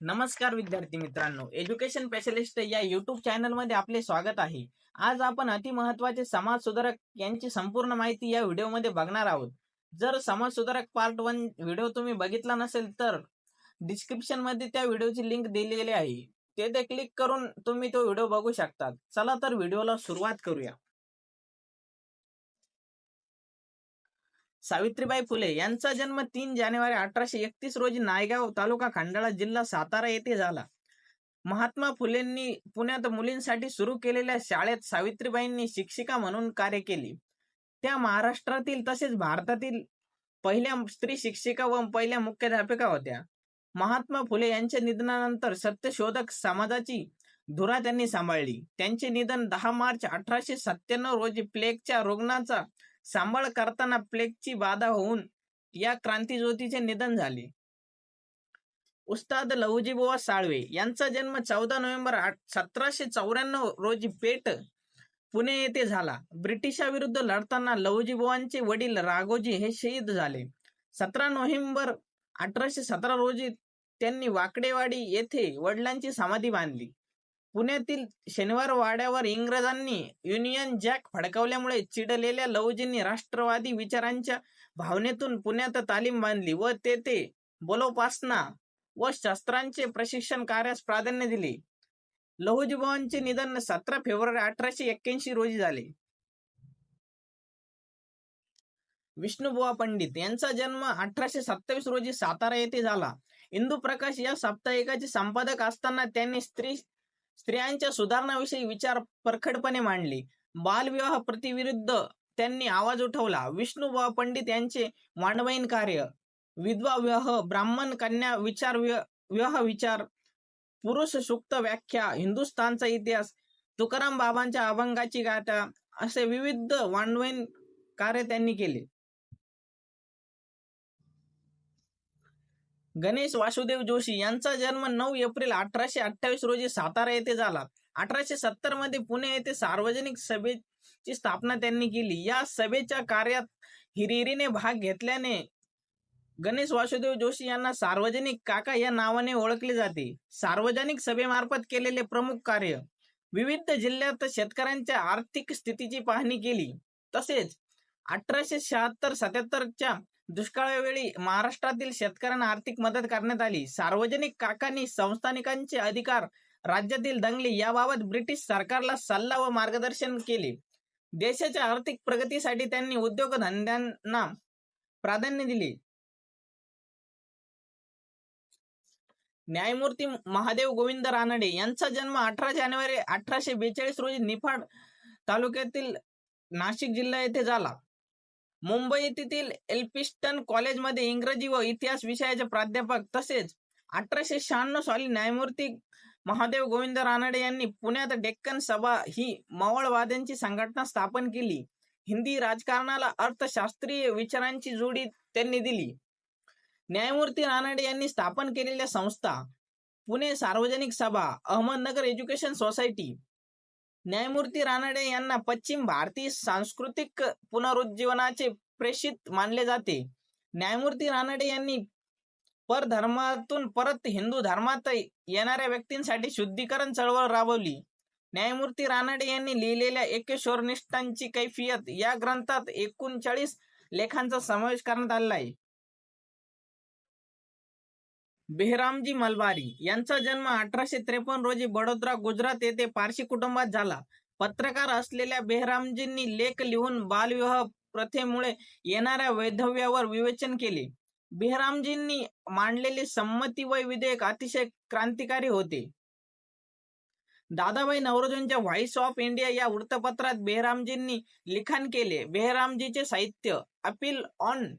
नमस्कार विद्यार्थी मित्रांनो एज्युकेशन स्पेशलिस्ट या युट्यूब चॅनलमध्ये आपले स्वागत आहे. आज आपण अति महत्त्वाचे समाज सुधारक यांची संपूर्ण माहिती या व्हिडिओमध्ये बघणार आहोत. जर समाज सुधारक पार्ट वन व्हिडिओ तुम्ही बघितला नसेल तर डिस्क्रिप्शनमध्ये त्या व्हिडिओची लिंक दिलेली आहे. तेथे क्लिक करून तुम्ही तो व्हिडिओ बघू शकता चला तर व्हिडिओला सुरुवात करूया. सावित्रीबाई फुले यांचा जन्म तीन जानेवारी अठराशे एकतीस रोजी नायगाव तालुका खंडाळा जिल्हा सातारा येथे झाला. महात्मा फुलेंनी पुण्यात मुलींसाठी सुरू केलेल्या शाळेत सावित्रीबाईंनी शिक्षिका म्हणून कार्य केले. त्या महाराष्ट्रातील तसेच भारतातील पहिल्या स्त्री शिक्षिका व पहिल्या मुख्याध्यापिका होत्या. महात्मा फुले यांच्या निधनानंतर सत्यशोधक समाजाची धुरा त्यांनी सांभाळली. त्यांचे निधन दहा मार्च अठराशे सत्त्याण्णव रोजी प्लेगच्या रुग्णाचा सांभाळ करताना प्लेगची बाधा होऊन या क्रांतीज्योतीचे निधन झाले. उस्ताद लहुजीबुवा साळवे यांचा जन्म चौदा नोव्हेंबर सतराशे चौऱ्याण्णव रोजी पेट पुणे येथे झाला. ब्रिटिशाविरुद्ध लढताना लहुजीबुवांचे वडील राघोजी हे शहीद झाले. सतरा नोव्हेंबर अठराशे सतरा रोजी त्यांनी वाकडेवाडी येथे वडिलांची समाधी बांधली. पुण्यातील शनिवार वाड्यावर इंग्रजांनी युनियन जॅक फडकवल्यामुळे चिडलेल्या लवजींनी राष्ट्रवादी विचारांच्या भावनेतून पुण्यात तालीम बांधली व तेथे बोलोपासना व शस्त्रांचे प्रशिक्षण कार्यास प्राधान्य दिले. लहुजीभावांचे निधन सतरा फेब्रुवारी अठराशे एक्क्याऐंशी रोजी झाले. विष्णुबुवा पंडित यांचा जन्म अठराशे सत्तावीस रोजी सातारा येथे झाला. इंदू प्रकाश या साप्ताहिकाचे संपादक असताना त्यांनी स्त्री स्त्रियांच्या सुधारणाविषयी विचार परखडपणे मांडले. बालविवाह प्रतिविरुद्ध त्यांनी आवाज उठवला. विष्णुबा पंडित यांचे मांडवयीन कार्य. विधवा विवाह ब्राह्मण कन्या विचार विवाह विचार पुरुष सुक्त व्याख्या हिंदुस्थानचा इतिहास तुकाराम बाबांच्या अभंगाची गाथा असे विविध वाण्वयीन कार्य त्यांनी केले. गणेश वासुदेव जोशी यांचा जन्म नऊ एप्रिल अठराशे अठ्ठावीस रोजी सातारा येथे झाला. अठराशे सत्तरमध्ये पुणे येथे सार्वजनिक सभेची स्थापना त्यांनी केली. या सभेच्या कार्यात हिरिरीने भाग घेतल्याने गणेश वासुदेव जोशी यांना सार्वजनिक काका या नावाने ओळखले जाते. सार्वजनिक सभेमार्फत केलेले प्रमुख कार्य विविध जिल्ह्यात शेतकऱ्यांच्या आर्थिक स्थितीची पाहणी केली. तसेच अठराशे शहात्तर सत्याहत्तरच्या दुष्काळावेळी महाराष्ट्रातील शेतकऱ्यांना आर्थिक मदत करण्यात आली. सार्वजनिक काकांनी संस्थानिकांचे अधिकार राज्यातील दंगली याबाबत ब्रिटिश सरकारला सल्ला व मार्गदर्शन केले. देशाच्या आर्थिक प्रगतीसाठी त्यांनी उद्योगधंद्यांना प्राधान्य दिले. न्यायमूर्ती महादेव गोविंद रानडे यांचा जन्म अठरा जानेवारी अठराशे बेचाळीस रोजी निफाड तालुक्यातील नाशिक जिल्हा येथे झाला. मुंबई येथील एल्पिस्टन कॉलेजमध्ये इंग्रजी व इतिहास विषयाचे प्राध्यापक तसेच अठराशे शहाण्णव साली न्यायमूर्ती महादेव गोविंद रानडे यांनी पुण्यात डेक्कन सभा ही मवळवाद्यांची संघटना स्थापन केली. हिंदी राजकारणाला अर्थशास्त्रीय विचारांची जोडी त्यांनी दिली. न्यायमूर्ती रानडे यांनी स्थापन केलेल्या संस्था पुणे सार्वजनिक सभा अहमदनगर एज्युकेशन सोसायटी न्यायमूर्ती रानडे यांना पश्चिम भारतीय सांस्कृतिक पुनरुज्जीवनाचे प्रेषित मानले जाते. न्यायमूर्ती रानडे यांनी परधर्मातून परत हिंदू धर्मात येणाऱ्या व्यक्तींसाठी शुद्धीकरण चळवळ राबवली. न्यायमूर्ती रानडे यांनी लिहिलेल्या एकेश्वरनिष्ठांची कैफियत या ग्रंथात एकोणचाळीस लेखांचा समावेश करण्यात आलेला आहे. बेहरामजी मलबारी यांचा जन्म अठराशे त्रेपन्न रोजी बडोदरा गुजरात येथे पारशी कुटुंबात झाला. पत्रकार असलेल्या बेहरामजींनी लेख लिहून बालविवाह प्रथेमुळे येणाऱ्या वैधव्यावर विवेचन केले. बेहरामजींनी मांडलेले संमती वय विधेयक अतिशय क्रांतिकारी होते. दादाबाई नवरोजींच्या व्हॉइस ऑफ इंडिया या वृत्तपत्रात बेहरामजींनी लिखाण केले. बेहरामजीचे साहित्य appeal on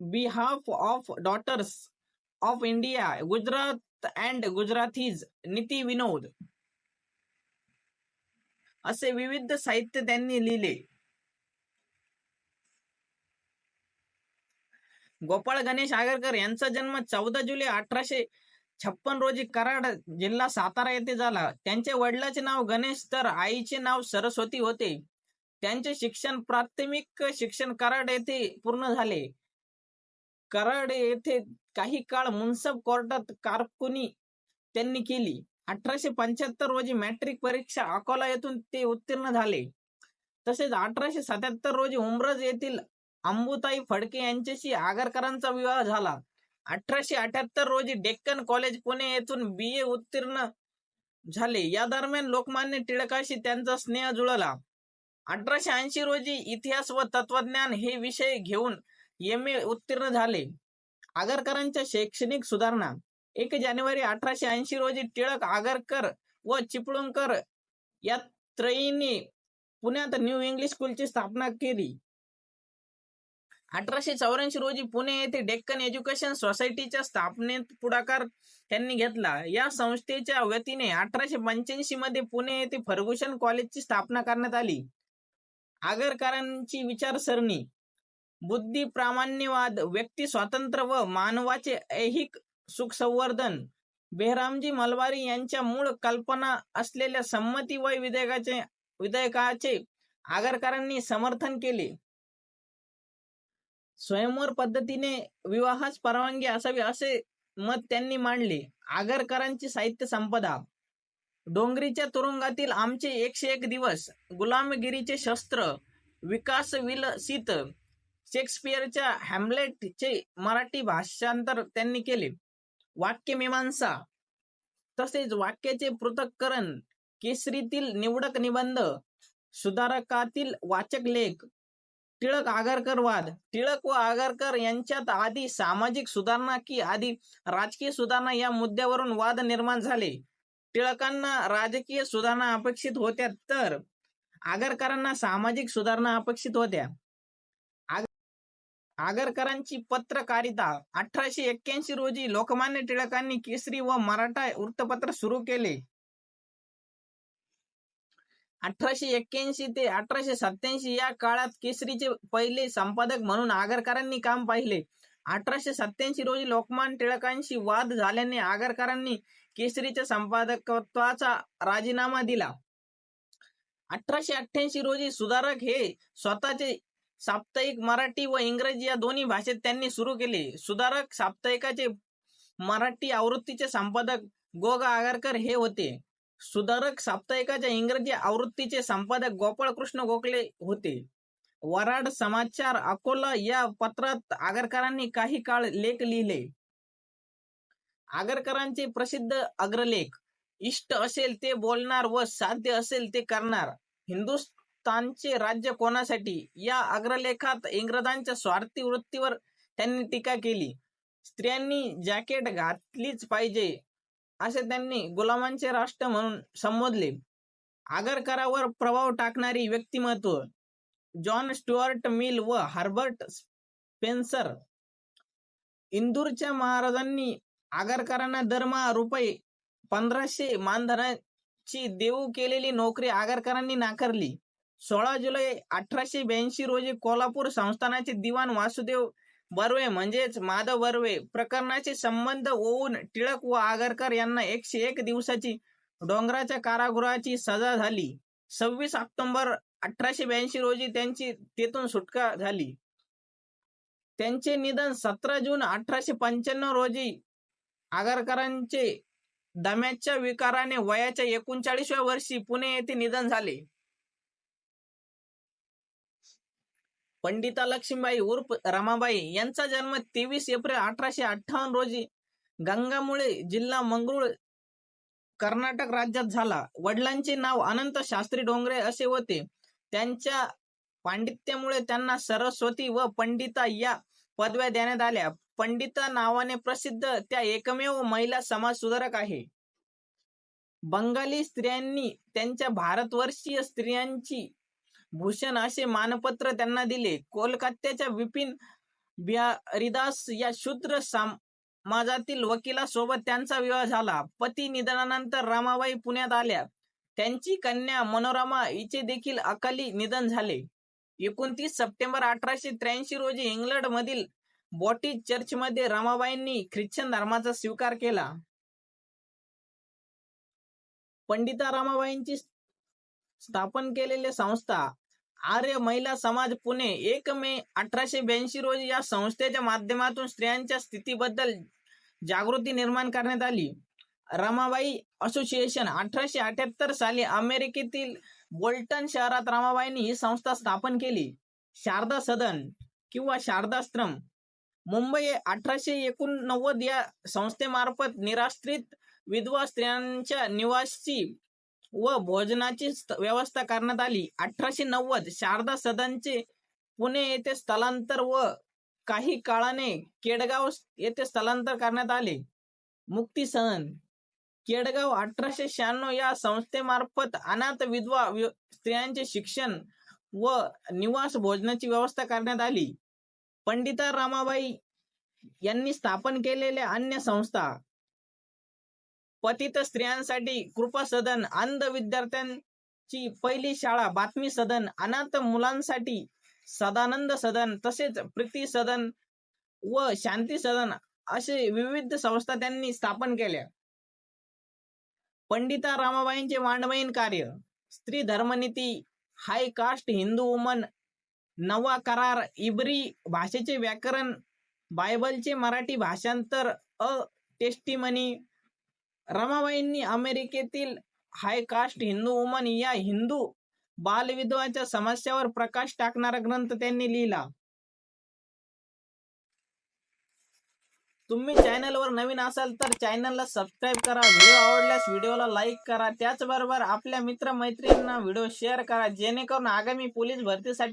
behalf of daughters of India Gujarat and गुजराथीज नीती विनोद. असे विविध साहित्य त्यांनी लिहिले. गोपाळ गणेश आगरकर यांचा जन्म चौदा जुलै अठराशे छप्पन रोजी कराड जिल्हा सातारा येथे झाला. त्यांच्या वडिलाचे नाव गणेश तर आईचे नाव सरस्वती होते. त्यांचे शिक्षण प्राथमिक शिक्षण कराड येथे पूर्ण झाले. कराड येथे काही काळ मुन्सब कोर्टात कारकुनी त्यांनी केली. अठराशे पंच्याहत्तर रोजी मॅट्रिक परीक्षा अकोला येथून ते उत्तीर्ण झाले. तसेच अठराशे सत्याहत्तर रोजी उमरज येथील अंबुताई फडके यांच्याशी आगरकरांचा विवाह झाला. अठराशे अठ्याहत्तर रोजी डेक्कन कॉलेज पुणे येथून बी ए उत्तीर्ण झाले. या दरम्यान लोकमान्य टिळकाशी त्यांचा स्नेह जुळला. अठराशे ऐंशी रोजी इतिहास व तत्वज्ञान हे विषय घेऊन एम ए उत्तीर्ण झाले. आगरकरांच्या शैक्षणिक सुधारणा. एक जानेवारी अठराशे ऐंशी रोजी टिळक आगरकर व चिपळूणकर या त्रयींनी पुण्यात न्यू इंग्लिश स्कूलची स्थापना केली. अठराशे चौऱ्याऐंशी रोजी पुणे येथे डेक्कन एज्युकेशन सोसायटीच्या स्थापनेत पुढाकार त्यांनी घेतला. या संस्थेच्या वतीने अठराशे पंच्याऐंशी मध्ये पुणे येथे फर्ग्युशन कॉलेजची स्थापना करण्यात आली. आगरकरांची विचारसरणी. बुद्धी प्रामाण्यवाद व्यक्ती स्वातंत्र्य व मानवाचे ऐहिक सुख संवर्धन बेहरामजी मलवारी यांच्या मूळ कल्पना असलेल्या संमती वय विधेयकाचे विधेयकाचे आगरकरांनी समर्थन केले. स्वयंवर पद्धतीने विवाहास परवानगी असावी असे मत त्यांनी मांडले. आगरकरांची साहित्य संपदा. डोंगरीच्या तुरुंगातील आमचे एकशे एक दिवस गुलामगिरीचे शस्त्र विकास विलसित शेक्सपियरच्या हॅमलेटचे मराठी भाषांतर त्यांनी केले. वाक्यमीमांसा तसेच वाक्याचे पृथक्करण केसरीतील निवडक निबंध सुधारकातील वाचक लेख टिळक आगरकर वाद टिळक व आगरकर यांच्यात आधी सामाजिक सुधारणा की आधी राजकीय सुधारणा या मुद्द्यावरून वाद निर्माण झाले. टिळकांना राजकीय सुधारणा अपेक्षित होत्या तर आगरकरांना सामाजिक सुधारणा अपेक्षित होत्या. आगरकरांची पत्रकारिता. अठराशे एक्क्याऐंशी रोजी लोकमान्य टिळकांनी केसरी व मराठा वृत्तपत्र सुरू केले. अठराशे एक्क्याऐंशी ते अठराशे सत्याऐंशी या काळात केसरीचे पहिले संपादक म्हणून आगरकरांनी काम पाहिले. अठराशे सत्याऐंशी रोजी लोकमान टिळकांशी वाद झाल्याने आगरकरांनी केसरीच्या संपादकत्वाचा राजीनामा दिला. अठराशे अठ्ठ्याऐंशी रोजी सुधारक हे स्वतःचे साप्ताहिक मराठी व इंग्रजी या दोन्ही भाषेत त्यांनी सुरू केले. सुधारक साप्ताहिकाचे मराठी आवृत्तीचे संपादक गोगा आगरकर हे होते. सुधारक साप्ताहिकाच्या इंग्रजी आवृत्तीचे संपादक गोपाळ कृष्ण गोखले होते. वराड समाचार अकोला या पत्रात आगरकरांनी काही काळ लेख लिहिले. आगरकरांचे प्रसिद्ध अग्रलेख इष्ट असेल ते बोलणार व साध्य असेल ते करणार. हिंदुस्थानचे राज्य कोणासाठी? या अग्रलेखात इंग्रजांच्या स्वार्थी वृत्तीवर त्यांनी टीका केली. स्त्रियांनी जॅकेट घातलीच पाहिजे असे त्यांनी गुलामांचे राष्ट्र म्हणून संबोधले. आगरकरावर प्रभाव टाकणारी व्यक्तिमत्व जॉन स्टुअर्ट मिल व हार्बर्ट स्पेन्सर. इंदूरच्या महाराजांनी आगरकरांना दरमहा रुपये पंधराशे मानधनाची देऊ केलेली नोकरी आगरकरांनी नाकारली. सोळा जुलै अठराशे ब्याऐंशी रोजी कोल्हापूर संस्थानाचे दिवाण वासुदेव बर्वे म्हणजेच माधव बर्वे प्रकरणाचे संबंध होऊन टिळक व आगरकर यांना एकशे एक दिवसाची डोंगराच्या कारागृहाची सजा झाली. सव्वीस ऑक्टोबर अठराशे ब्याऐंशी रोजी त्यांची तेथून सुटका झाली. त्यांचे निधन सतरा जून अठराशे पंच्याण्णव रोजी आगरकरांचे दम्याच्या विकाराने वयाच्या एकोणचाळीसव्या वर्षी पुणे येथे निधन झाले. पंडिता लक्ष्मीबाई उर्फ रमाबाई यांचा जन्म तेवीस एप्रिल अठराशे अठ्ठावन्न रोजी गंगामुळे जिल्हा मंगरुळ कर्नाटक राज्यात झाला. वडिलांचे नाव अनंत शास्त्री डोंगरे असे होते. त्यांच्या पांडित्यामुळे त्यांना सरस्वती व पंडिता या पदव्या देण्यात आल्या. पंडिता नावाने प्रसिद्ध त्या एकमेव महिला समाज सुधारक आहे. बंगाली स्त्रियांनी त्यांच्या भारतवर्षीय स्त्रियांची भूषण असे मानपत्र त्यांना दिले. कोलकात्याच्या विपिन बिहारीदास या शूद्र समाजातील वकिलासोबत त्यांचा विवाह झाला. पती निधनानंतर रामाबाई पुण्यात आल्या. त्यांची कन्या मनोरमा हिचे देखील अकाली निधन झाले. एकोणतीस सप्टेंबर अठराशे त्र्याऐंशी रोजी इंग्लंड मधील बॉटी चर्चमध्ये रमाबाईंनी ख्रिश्चन धर्माचा स्वीकार केला. पंडिता रमाबाईंची स्थापन केलेली संस्था आर्य महिला समाज पुणे एक मे अठराशे ब्याऐंशी रोजी या संस्थेच्या माध्यमातून स्त्रियांच्या स्थितीबद्दल जागृती निर्माण करण्यात आली. रमाबाई असोसिएशन अठराशे अठ्याहत्तर साली अमेरिकेतील बोल्टन शहरात रमाबाईंनी ही संस्था स्थापन केली. शारदा सदन किंवा शारदाश्रम मुंबई अठराशे एकोणनव्वद या संस्थेमार्फत निराश्रित विधवा स्त्रियांच्या निवासची व भोजनाची व्यवस्था करण्यात आली. अठराशे नव्वद शारदा सदनचे पुणे येथे स्थलांतर व काही काळाने केडगाव येथे स्थलांतर करण्यात आले. मुक्ती सहन. केडगाव अठराशे शहाण्णव या संस्थेमार्फत अनाथ विधवा स्त्रियांचे शिक्षण व निवास भोजनाची व्यवस्था करण्यात आली. पंडिता रामाबाई यांनी स्थापन केलेल्या अन्य संस्था पतित स्त्रियांसाठी कृपा सदन अंध विद्यार्थ्यांची पहिली शाळा बातमी सदन अनाथ मुलांसाठी सदानंद सदन तसेच प्रीती सदन व शांती सदन असे विविध संस्था त्यांनी स्थापन केल्या. पंडिता रामाबाईंचे मांडवयीन कार्य Stri Dharmaniti high caste Hindu woman नवा करार इब्री भाषेचे व्याकरण बायबलचे मराठी भाषांतर अ टेस्टिमनी रमाबाईंनी अमेरिकेतील हाय कास्ट हिंदू वुमन या हिंदू बालविधवाच्या समस्यावर प्रकाश टाकणारा ग्रंथ त्यांनी लिहिला. तुम्ही चॅनलवर नवीन असाल तर चॅनलला सबस्क्राईब करा. व्हिडिओ आवडल्यास व्हिडिओला लाईक करा. त्याचबरोबर आपल्या मित्रमैत्रिणींना व्हिडिओ शेअर करा. जेणेकरून आगामी पोलीस भरतीसाठी